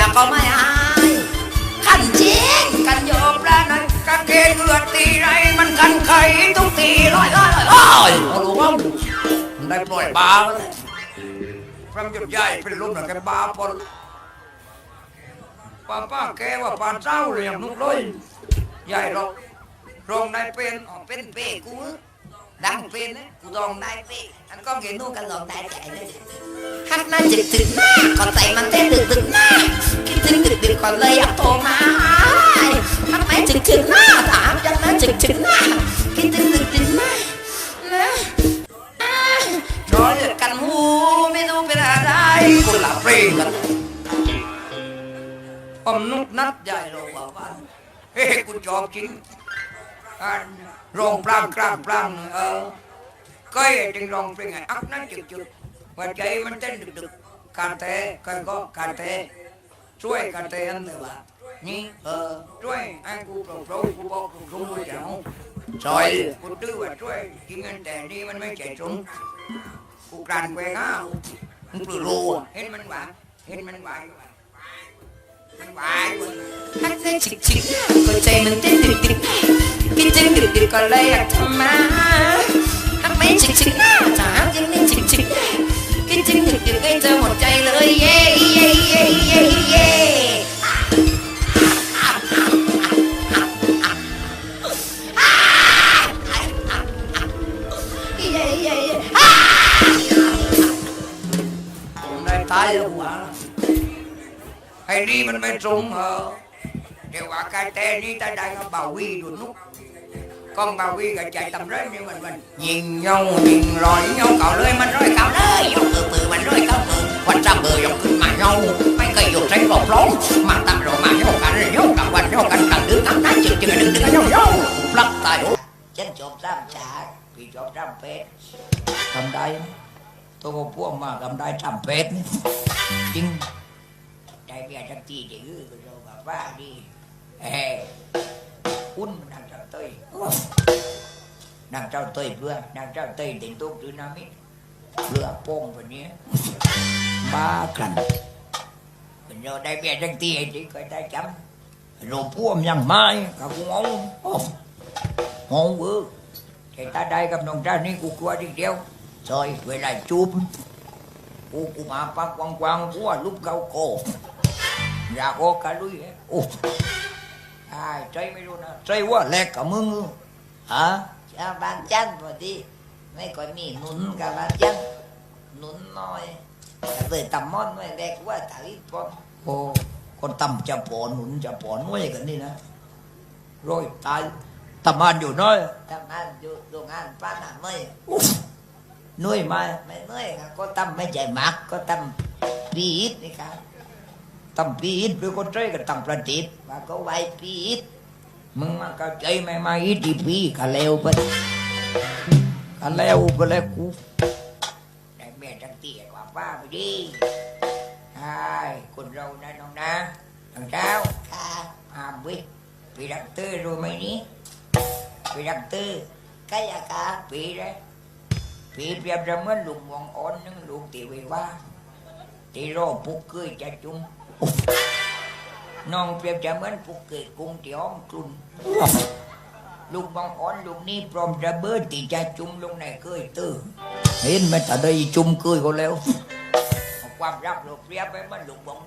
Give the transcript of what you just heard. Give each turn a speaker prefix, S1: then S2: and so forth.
S1: ยก็ไม่อายขันจริงกันโยมแล้วนั้นกางเกงเลือดตีไรมันกันไขทุกตีร้อยร้อยร้อยร้อยเอาลูกว่าได้ปล่อยบาแล้วฟังจุดใหญ่เป็นลมหนักแกบาปนป้าป้าแกว่าปานเจ้าเลยอย่งนุกเลยใหญ่หรอกรองได้เป็นอ๋อเป็นเป้กูดังเป็นนะกูรองได้เป้อันก็เห็นนู่นกันรองได้ใจเลยฮักนั้นจึกถึงหน้าก่อนใจมันเต้นดึกดึกหน้า ดึกดึกก่อนเลยอยากโทรมาทำไมจึกถึงหน้าถามจังนั้นจึกถึงหน้าคิดถึงดึกดึกหน้านะรอเลือดกันหูไม่รู้เป็นอะไรคนละเพลงกันผมนุกนัดใหญ่เราบอกว่าเฮ้กูชอบจริงอ่านรองปรางกลางปรางเออก็จึงลองเพลงไงอักนั้นจุดจุดหัวใจมันเต้นดึกดึกการเตะกันก็การเตะ ช่วยการเตะอันเดียวนี่เออช่วยไอ้กูปลงปลงกูบอกกูรู้ว่าจะเอาช่วยกูตื้อว่าช่วยจริงแต่นี่มันไม่ใช่ตรงกูกลั่นไปง้าวมึงรู้เห็นมันหวานเห็นมันหวานมันหวานฮักใจชิกชิกหัวใจมันเต้นดึกดึกคิดถึงดึกดึกก็เลยอยากทำมาทำไมชิกชิกหน้าถามยังไม่ชิกชิกคิดถึงดึกดึกให้เธอหมด tay luôn hả hay đi mình mới trúng hờ điều quả cái tê đi tay đây bà huy đuổi nút. Con bà huy gà chạy tầm rơi như mình mình. Nhìn nhau, nhìn rồi nhau cậu lưỡi mình rồi cậu lưỡi. Dòng từ từ mình rồi cậu từ quanh ra bờ dòng cứ mà nhau. Mấy cây dột tránh vòng lón mà tầm rồi mà nhau cả rồi nhau. Cả quanh nhau cảnh cần đứa cắm tay chừng chừng đừng đứng nhau nhau. Lắc tay chân chộp ram chả bị chộp ram phết cầm đây tôi có pua mà cầm đây trăm phết chính đây bây giờ chắc chi chữ rồi bà ba đi ê อุ้นนางเจ้าเต้ยนางเจ้าเต้ยเพื่อนางเจ้าเต้ยติดตุ๊กตือนามิเลือโป้งคนนี้บ้ากันเป็นโยได้เบียจังตีไอ้ที่เคยได้จำโลพ่วมยังไม้กับกูงงงงเออแต่ตาได้กับน้องเจ้านี่กูกลัวทีเดียว ซอยเวลาจูบกูกูมาปักกวางกวางกูว่าลูกเขาโกอยากโอกะลุยโอ้ใช่ใจไม่รู้นะใจว่าแลกกับมึงฮะ
S2: ชาวบ้านจันทร์พอดีไม่ค่อยมีหนุนกับบ้านจันทร์หนุนน้อยแต่เลยตำมอนไว้แรกว่าถ่ายปอน
S1: โอ้คนต่ำจะปอนหนุนจะปอนน้อยกันนี่นะร้อยตายตำมานอยู่น้อย
S2: ทำงานอยู่โรงงานป้าหนาไม่
S1: อุ๊ย น้อยมา
S2: ไม่เมื่อยครับก็ตำไม่ใจมักก็ตำปีดนี่ครับ
S1: ตำปีดหรือคนใจกันตำประดิษฐ์
S2: ว่าก็ไวปีด
S1: มึงมาเข้าใจไหมมาอีดีปีกะเลวไปกะเลวไปแล้วกู
S2: ได้แม่จังเตี้ยกว่าป้าไปดิใช่คนเรานะน้องนะทางเช้าค่ะอาวิปีดักเตอร์รู้ไหมนี่ปีดักเตอร์ใกล้อาการปีเลย ปีเปรียบเสมือนลุงมองอ่อนนึงลุงตีว้ว่าที่รอปุกเกยจะจุ่มน้องเปรียบเสมือนปุกเกยกุ้งที่อ้อมกลุ่นลูกบางอ่อนลูกนี้พร้อมระเบิดที่จะจุ่มลงในเคยตื้อ
S1: เห็นไหมแต่ได้จุ่มเกยก็แล้ว
S2: ความรักลูกเปรียบไปมันลูกบอง